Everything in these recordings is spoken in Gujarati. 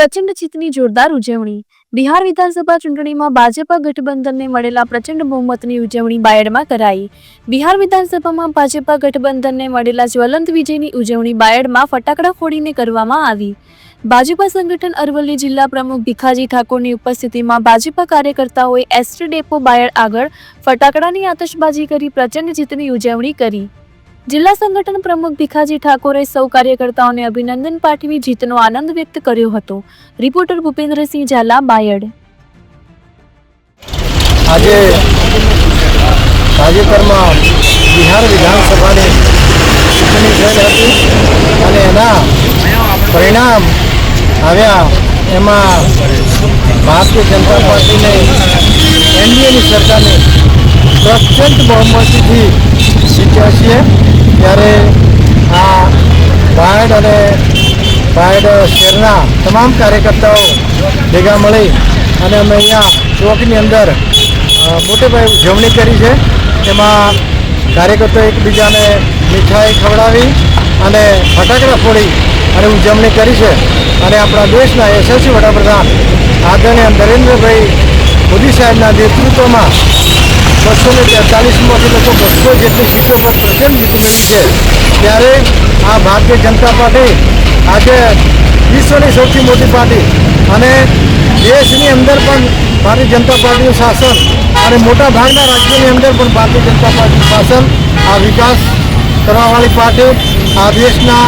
પ્રચંડ જીતની જોરદાર ઉજવણી. બિહાર વિધાનસભા ચૂંટણીમાં ભાજપા ગઠબંધનને મળેલા પ્રચંડ બહુમતની ઉજવણી બાયડમાં કરાઈ. બિહાર વિધાનસભામાં ભાજપા ગઠબંધનને મળેલા જ્વલંત વિજયની ઉજવણી બાયડમાં ફટાકડા ફોડીને કરવામાં આવી. ભાજપા સંગઠન અરવલ્લી જિલ્લા પ્રમુખ ભીખાજી ઠાકોરની ઉપસ્થિતિમાં ભાજપા કાર્યકર્તાઓએ એસટી ડેપો બાયડ આગળ ફટાકડાની આતશબાજી કરી પ્રચંડ જીતની ઉજવણી કરી. જિલ્લા સંગઠન પ્રમુખ ભીખાજી ઠાકોરે સૌ કાર્યકર્તાઓને અભિનંદન પાઠવી જીતનો આનંદ વ્યક્ત કર્યો હતો. રિપોર્ટર ભૂપેન્દ્રસિંહ ઝાલા, બાયડ. આજે તાજેતરમાં બિહાર વિધાનસભાની ચૂંટણી થયેલ હતી અને એના પરિણામ આવ્યા. એમાં ભારતીય જનતા પાર્ટીને એનડીએની સરકારને પ્રચંડ બહુમતીથી જીત્યા છીએ. ત્યારે આ બાયડ અને બાયડ શહેરના તમામ કાર્યકર્તાઓ ભેગા મળી અને અમે અહીંયા ચોકની અંદર મોટેભાઈ ઉજવણી કરી છે. તેમાં કાર્યકર્તાઓ એકબીજાને મીઠાઈ ખવડાવી અને ફટાકડા ફોડી અને ઉજવણી કરી છે. અને આપણા દેશના યશસ્વી વડાપ્રધાન આદરણીય નરેન્દ્રભાઈ મોદી સાહેબના નેતૃત્વમાં બસો ને તેતાલીસમાંથી લોકો બસો જેટલી સીટો પર પ્રચંડ જીત મેળવી છે. ત્યારે આ ભારતીય જનતા પાર્ટી આજે વિશ્વની સૌથી મોટી પાર્ટી અને દેશની અંદર પણ ભારતીય જનતા પાર્ટીનું શાસન અને મોટા ભાગના રાજ્યોની અંદર પણ ભારતીય જનતા પાર્ટીનું શાસન આ વિકાસ કરવાવાળી પાર્ટી, આ દેશના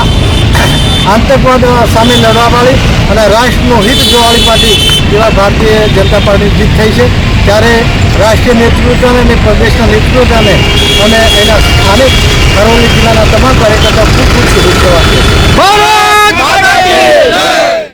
આતંકવાદ સામે લડવાવાળી અને રાષ્ટ્રનું હિત જોવાવાળી પાર્ટી એવા ભારતીય જનતા પાર્ટીની જીત થઈ છે, ત્યારે રાષ્ટ્રીય નેતૃત્વને અને પ્રદેશના નેતૃત્વને અને એના સ્થાનિક અરવલ્લી જિલ્લાના તમામ કાર્યકર્તા ખૂબ ખૂબ શુભેચ્છાઓ આપી